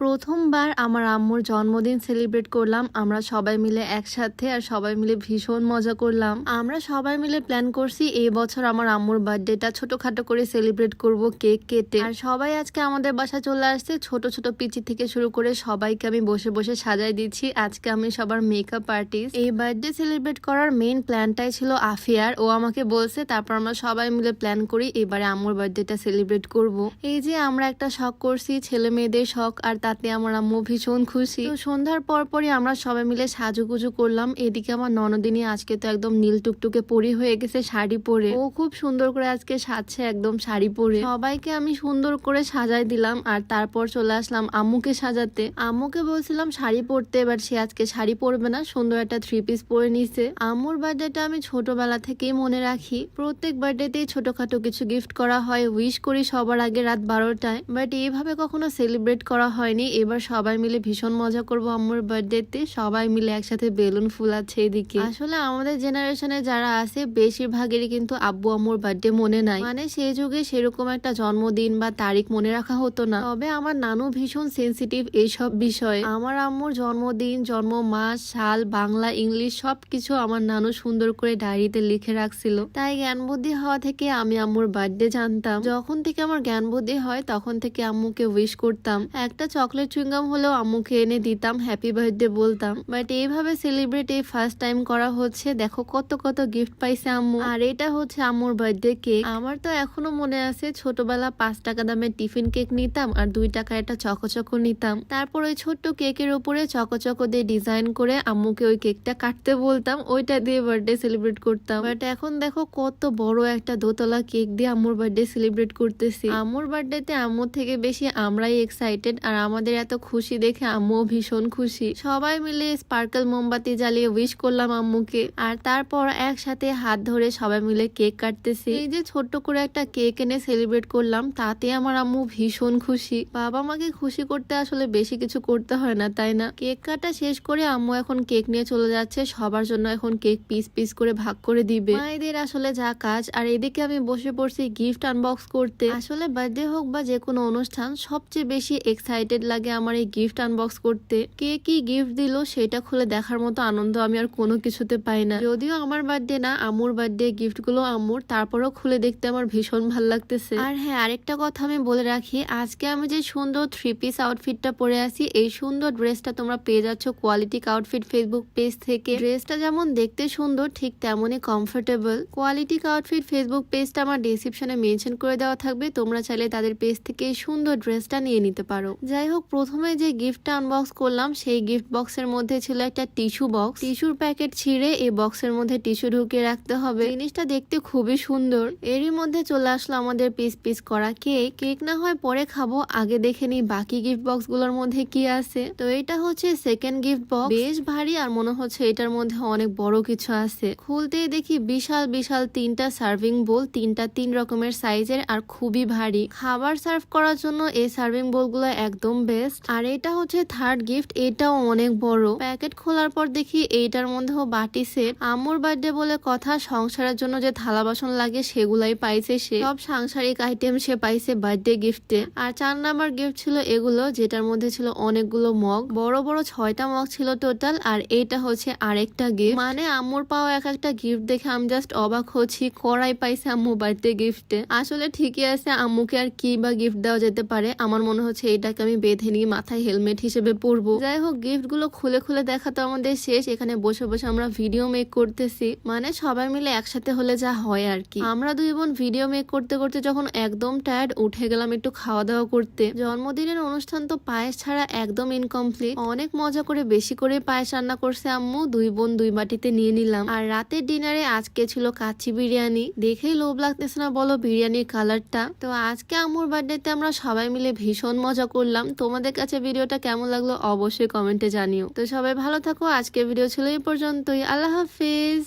প্রথমবার আমার আম্মুর জন্মদিন সেলিব্রেট করলাম। আমরা সবাই মিলে একসাথে আর সবাই মিলে ভীষণ মজা করলাম। আমরা সবাই মিলে প্ল্যান করছি এই বছর আমার আম্মুর বার্থডেটা ছোটখাটো করে সেলিব্রেট করব কেক কেটে। আর সবাই আজকে আমাদের বাসা চলে আসছে। ছোট ছোট পিচি থেকে শুরু করে সবাইকে আমি বসে বসে সাজাই দিচ্ছি। আজকে আমি সবার মেকআপ আর্টিস্ট এই বার্থডে সেলিব্রেট করার মেন প্ল্যানটাই ছিল আফিয়ার। ও আমাকে বলছে, তারপর আমরা সবাই মিলে প্ল্যান করি, এবারে আম্মুর বার্থডেটা সেলিব্রেট করব। এই যে আমরা একটা শখ করছি, ছেলে মেয়েদের শখ। আর তাতে আমার আম্মু ভীষণ খুশি। তো সন্ধ্যার পর পরই আমরা সবাই মিলে সাজুগুজু করলাম। এদিকে আমার ননদিনী আজকে তো একদম নীল টুকটুকে পরি হয়ে গেছে শাড়ি পরে। ও খুব সুন্দর করে আজকে সাজছে একদম শাড়ি পরে। সবাইকে আমি সুন্দর করে সাজাই দিলাম আর তারপর চলে আসলাম আম্মুকে সাজাতে। আম্মুকে বলছিলাম শাড়ি পরতে এবার সে আজকে শাড়ি পরবে না, সুন্দর একটা থ্রি পিস পরে নিছে। আম্মুর বার্থডেটা আমি ছোটবেলা থেকেই মনে রাখি। প্রত্যেক বার্থডেতেই ছোটখাটো কিছু গিফট করা হয় উইশ করি সবার আগে রাত বারোটায় বাট এইভাবে কখনো সেলিব্রেট করা হয়নি এবার সবাই মিলে ভীষণ মজা করব আম্মুর বার্থডেতে সবাই মিলে একসাথে বেলুন ফুলাচ্ছে এদিকে। আসলে আমাদের জেনারেশনে যারা আছে, বেশিরভাগেরই কিন্তু আব্বু আম্মুর বার্থডে মনে নাই। মানে সেই যুগে সেরকম একটা জন্মদিন বা তারিখ মনে রাখা হতো না। তবে আমার নানু ভীষণ সেন্সিটিভ এইসব বিষয়ে। আমার আম্মুর জন্মদিন জন্ম মাস সাল, বাংলা, ইংলিশ সবকিছু আমার নানু সুন্দর করে ডায়েরিতে লিখে রাখছিল। তাই জ্ঞান বুদ্ধি হওয়া থেকে আমি আম্মুর বার্থডে জানতাম। যখন থেকে আমার জ্ঞান বুদ্ধি হয়, তখন থেকে আম্মুকে উইশ করতাম। একটা চকলেট চুইংগাম হলেও আম্মুকে এনে দিতাম হ্যাপি বার্থডে বলতাম। বাট এইভাবে সেলিব্রেট এই ফার্স্ট টাইম করা হচ্ছে, দেখো কত কত গিফট পাইছে আম্মু। আর এটা হচ্ছে আম্মুর বার্থডে কেক আমার তো এখনও মনে আছে, ছোটবেলা পাঁচ টাকা দামের টিফিন কেক নিতাম আর দুই টাকা একটা চকোচকো নিতাম। তারপর ওই ছোট্ট কেকের উপরে চকোচকো দিয়ে ডিজাইন করে আম্মুকে ওই কেকটা কাটতে বলতাম, ওইটা দিয়ে বার্থডে সেলিব্রেট করতাম। বাট এখন দেখো কত বড় একটা দোতলা কেক দিয়ে আম্মুর বার্থডে সেলিব্রেট করতেছি। আম্মুর বার্থডেতে আম্মুর থেকে বেশি আমরাই এক্সাইটেড আর আমাদের এত খুশি দেখে আম্মুও ভীষণ খুশি। সবাই মিলে স্পার্কেল মোমবাতি জ্বালিয়ে উইশ করলাম আম্মুকে। আর তারপর একসাথে হাত ধরে সবাই মিলে কেক কাটতেছি। এই যে ছোট্ট করে একটা কেক এনে সেলিব্রেট করলাম, তাতে আমার আম্মু ভীষণ খুশি। বাবা মাকে খুশি করতে আসলে বেশি কিছু করতে হয় না, তাই না? কেক কাটা শেষ করে আম্মু এখন কেক নিয়ে চলে যাচ্ছে, সবার জন্য এখন কেক পিস পিস করে ভাগ করে দিবে। মায়েদের আসলে যা কাজ, আর এদিকে আমি বসে পড়ছি গিফট আনবক্স করতে। আসলে বার্থডে হোক বা যে কোনো অনুষ্ঠান, সবচেয়ে বেশি এক্সাইটেড লাগে আমার এই গিফট আনবক্স করতে। কে কি গিফট দিল সেটা খুলে দেখার মতো আনন্দ আমি আর কোনো কিছুতে পাই না। যদিও আমার বার্থডে না আম্মুর বার্থডে গিফটগুলো আম্মুর তারপরেও খুলে দেখতে আমার ভীষণ ভালো লাগতেছে। আর হ্যাঁ আরেকটা কথা আমি বলে রাখি, আজকে আমি যে সুন্দর থ্রি পিস আউটফিটটা পরে আছি, এই সুন্দর ড্রেসটা তোমরা পেয়ে যাচ্ছ কোয়ালিটি আউটফিট ফেসবুক পেজ থেকে। ড্রেসটা যেমন দেখতে সুন্দর, ঠিক তেমনই কমফোর্টেবল কোয়ালিটি আউটফিট ফেসবুক পেজটা আমার ডিসক্রিপশনে মেনশন করে দেওয়া থাকবে, তোমরা চাইলে তাদের পেজ থেকে এই সুন্দর ড্রেসটা নিয়ে নিতে পারো। যাই হোক প্রথমে যে গিফটটা আনবক্স করলাম, সেই গিফট বক্সের মধ্যে ছিল একটা টিস্যু বক্স টিস্যুর প্যাকেট ছিঁড়ে এই বক্সের মধ্যে টিস্যু ঢুকিয়ে রাখতে হবে। জিনিসটা দেখতে খুবই সুন্দর। এরই মধ্যে চলে আসলো আমাদের পিস পিস করা কেক কেক না হয় পরে খাব, আগে দেখে নিই বাকি গিফট বক্সগুলোর মধ্যে কি আছে। তো এটা হচ্ছে সেকেন্ড গিফট বক্স বেশ ভারী আর মনে হচ্ছে এটার মধ্যে অনেক বড় কিছু আছে। খুলতেই দেখি বিশাল বিশাল তিনটা সার্ভিং বোল তিনটা তিন রকমের সাইজের আর খুবই ভারী। খাবার সার্ভ করার জন্য এই সার্ভিং বোলগুলো একদম বেস্ট আর এটা হচ্ছে থার্ড গিফট এটাও অনেক বড়। প্যাকেট খোলার পর দেখি এইটার মধ্যেও বাটি সেট আম্মুর বার্থডে বলে কথা, সংসারের জন্য যে থালা বাসন লাগে সেগুলাই পাইছে সে। সব সাংসারিক আইটেম সে পাইছে বার্থডে গিফটে আর চার নাম্বার গিফট ছিল এগুলো, যেটার মধ্যে ছিল অনেকগুলো মগ বড় বড় ছয়টা মগ ছিল টোটাল আর এইটা হচ্ছে আরেকটা গিফট মানে আম্মুর পাওয়া এক একটা গিফট দেখে আমি জাস্ট অবাক হচ্ছি কড়াই পাইছে আম্মু বার্থডে গিফটে আসলে ঠিকই আছে, আম্মুকে আর কি বা গিফট দেওয়া যেতে পারে, আমার মনে হচ্ছে এটাকে আমি বেঁধে নিয়ে মাথায় হেলমেট হিসেবে পরবো। যাই হোক গিফটগুলো খুলে খুলে দেখা তো আমাদের শেষ। এখানে বসে বসে আমরা ভিডিও মেক করতেছি। মানে সবাই মিলে একসাথে হলে যা হয় আর কি। আমরা দুই বোন ভিডিও মেক করতে করতে যখন একদম টায়ার্ড উঠে গেলাম একটু খাওয়া দাওয়া করতে। জন্মদিনের অনুষ্ঠান তো পায়েস ছাড়া একদম ইনকমপ্লিট অনেক মজা করে বেশি করে পায়েস রান্না করছে আম্মু। দুই বোন দুই বাটিতে নিয়ে নিলাম। আর রাতের ডিনারে আজকে ছিল কাচ্চি বিরিয়ানি। দেখেই লোভ লাগতেছে না বলো বিরিয়ানির কালারটা তো আজকে আম্মুর বার্থডেতে আমরা সবাই মিলে ভীষণ মজা করলাম। তোমাদের কাছে ভিডিওটা কেমন লাগল অবশ্যই কমেন্টে জানিও। তো সবাই ভালো থাকো আজকে ভিডিও ছিল এই পর্যন্তই। আল্লাহ হাফিজ।